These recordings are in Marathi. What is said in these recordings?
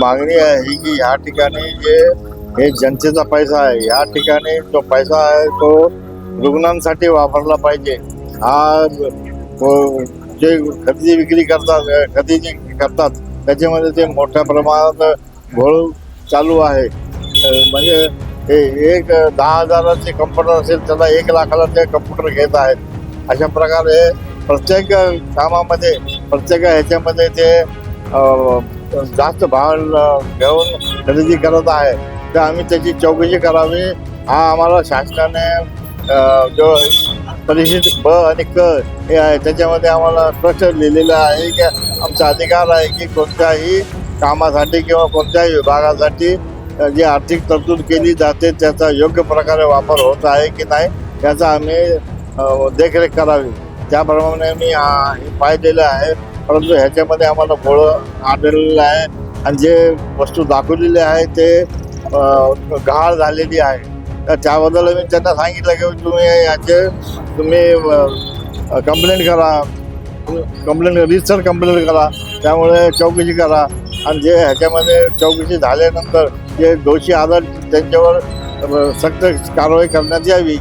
मागणी आहे की ह्या ठिकाणी जे हे जनतेचा पैसा आहे या ठिकाणी जो पैसा आहे तो रुग्णांसाठी वापरला पाहिजे. हा जे खरेदी विक्री करतात खरेदी करतात त्याच्यामध्ये ते मोठ्या प्रमाणात घोळ चालू आहे. म्हणजे हे एक दहा हजाराचे कम्प्युटर असेल त्याला एक लाखाला ते कम्प्युटर घेत आहेत. अशा प्रकारे प्रत्येक कामामध्ये प्रत्येक ह्याच्यामध्ये ते जास्त भाव घेऊन खरेदी करत आहे. तर आम्ही त्याची चौकशी करावी. हा आम्हाला शासनाने जो परिषद ब आणि क हे आहे त्याच्यामध्ये आम्हाला स्पष्ट लिहिलेलं आहे की आमचा अधिकार आहे की कोणत्याही कामासाठी किंवा कोणत्याही विभागासाठी जी आर्थिक तरतूद केली जाते त्याचा योग्य प्रकारे वापर होत आहे की नाही याचा आम्ही देखरेख करावी. त्याप्रमाणे मी हे पाहिलेलं आहे. परंतु ह्याच्यामध्ये आम्हाला फळं आढळलेलं आहे. आणि जे वस्तू दाखवलेली आहे ते गहाळ झालेली आहे. तर त्याबद्दल मी त्यांना सांगितलं की तुम्ही याचे तुम्ही कंप्लेंट करा. कंप्लेंट रिजिस्टर कंप्लेंट करा. त्यामुळे चौकशी करा. आणि जे ह्याच्यामध्ये चौकशी झाल्यानंतर जे दोषी आधार त्यांच्यावर सक्त कारवाई करण्यात यावी.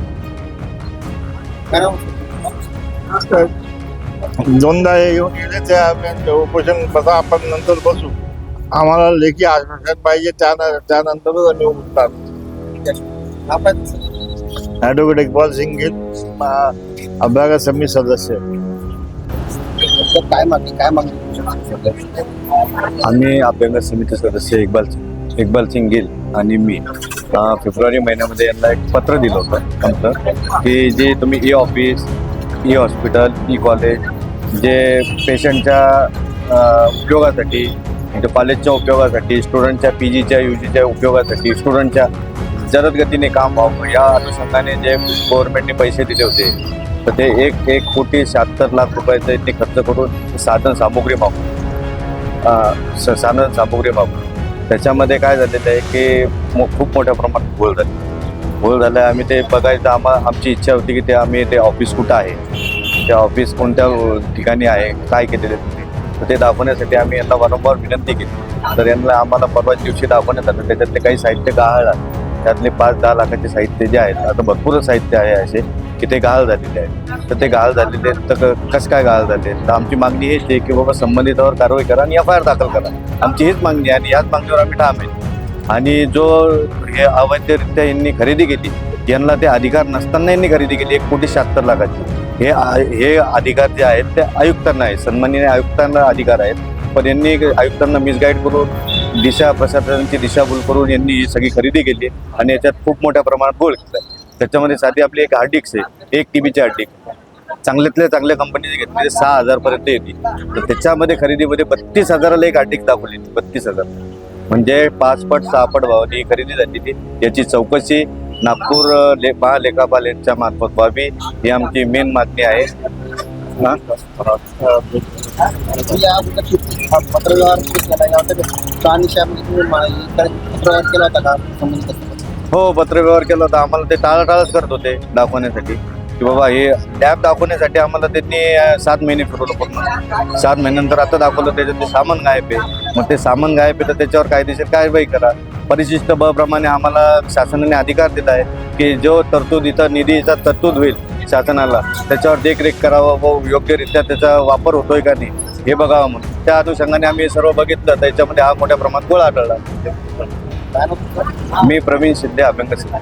दोनदा हे येऊन गेले ते आम्ही उपोषण बसा आपण नंतर बसू. आम्हाला लेखी आश्वासन पाहिजे त्यान त्यानंतरच आम्ही उठणार. ॲडव्होकेट इकबाल सिंग अभ्यागत समिती सदस्य. काय मागणी काय मागणी आम्ही अभ्यंग समिती सदस्य इक्बाल इक्बाल सिंग गिल आणि मी. फेब्रुवारी महिन्यामध्ये यांना एक पत्र दिलं होतं आमचं की जे तुम्ही e office e hospital e college जे पेशंटच्या उपयोगासाठी म्हणजे कॉलेजच्या उपयोगासाठी स्टुडंटच्या पी जीच्या यू जीच्या उपयोगासाठी स्टुडंटच्या जलदगतीने काम व्हावं या अनुषंगाने जे गव्हर्नमेंटने पैसे दिले होते. तर ते एक एक कोटी शहात्तर लाख रुपयाचे ते खर्च करून साधन सामुग्री मागून स- साधन सामुग्री मागू त्याच्यामध्ये काय झालेलं आहे की मो- खूप मोठ्या प्रमाणात घोळ झाली घोळ झालं आम्ही ते बघायचं आम्हा आमची इच्छा होती की ते आम्ही ते ऑफिस कुठं आहे? ते ऑफिस कोणत्या ठिकाणी आहे? काय केलेले तुम्ही? तर ते दाखवण्यासाठी आम्ही यांना वारंवार विनंती केली. तर यांना आम्हाला परवाच दिवशी दाखवण्यात आलं. त्याच्यातले काही साहित्य गहाळ त्यातले पाच दहा लाखाचे साहित्य जे आहेत आता भरपूर साहित्य आहे असे की ते गहाळ झालेले आहेत. तर ते गहाळ झालेले आहेत. तर क- कसं काय गहाळ झाले तर आमची मागणी हेच आहे की बाबा संबंधितावर कारवाई करा आणि एफ आय आर दाखल करा. आमची हीच मागणी आहे आणि याच मागणीवर आम्ही ठाम आहे. आणि जो हे अवैधरित्या यांनी खरेदी केली यांना ते अधिकार नसताना यांनी खरेदी केली एक कोटी शहात्तर लाखाची. हे हे अधिकार जे आहेत ते आयुक्तांना आहेत सन्माननीय आयुक्तांना अधिकार आहेत. पण यांनी आयुक्तांना मिसगाईड करून दिशा प्रशासनाची दिशाभूल करून यांनी ही सगळी खरेदी केली आणि याच्यात खूप मोठ्या प्रमाणात गोळ केला त्याच्यामध्ये साधी आपली एक हार्ड डिस्क आहे एक टी बीची हार्ड डिस्क चांगल्यातल्या चांगल्या कंपनीची घेतली सहा हजारपर्यंत येते. तर त्याच्यामध्ये खरेदीमध्ये बत्तीस हजाराला एक हार्ड डिस्क दाखवली बत्तीस हजार. म्हणजे पाचपट सहापट भावानी खरेदी झालेली याची चौकशी नागपूर ले महालेखापाल यांच्या मार्फत व्हावी ही आमची मेन मागणी आहे. केला हो पत्रव्यवहार केला होता. आम्हाला ते टाळाटाळच करत होते दाखवण्यासाठी. की बाबा हे लॅब दाखवण्यासाठी आम्हाला त्यांनी सात महिने फिरवलं पूर्ण. सात महिन्यानंतर आता दाखवलं त्याच्यात ते सामान गायब आहे. मग ते सामान गायब आहे तर त्याच्यावर कायदेशीर कारवाई करा. परिशिष्ट ब प्रमाणे आम्हाला शासनाने अधिकार दिला आहे की जो तरतूद इथं निधीचा तरतूद होईल शासनाला त्याच्यावर देखरेख करावं व योग्यरित्या त्याचा वापर होतोय का नाही हे बघावं म्हणून. त्या अनुषंगाने आम्ही सर्व बघितलं त्याच्यामध्ये हा मोठ्या प्रमाणात गोळ आढळला. मी प्रवीण शिंदे अभ्यंकर सिंह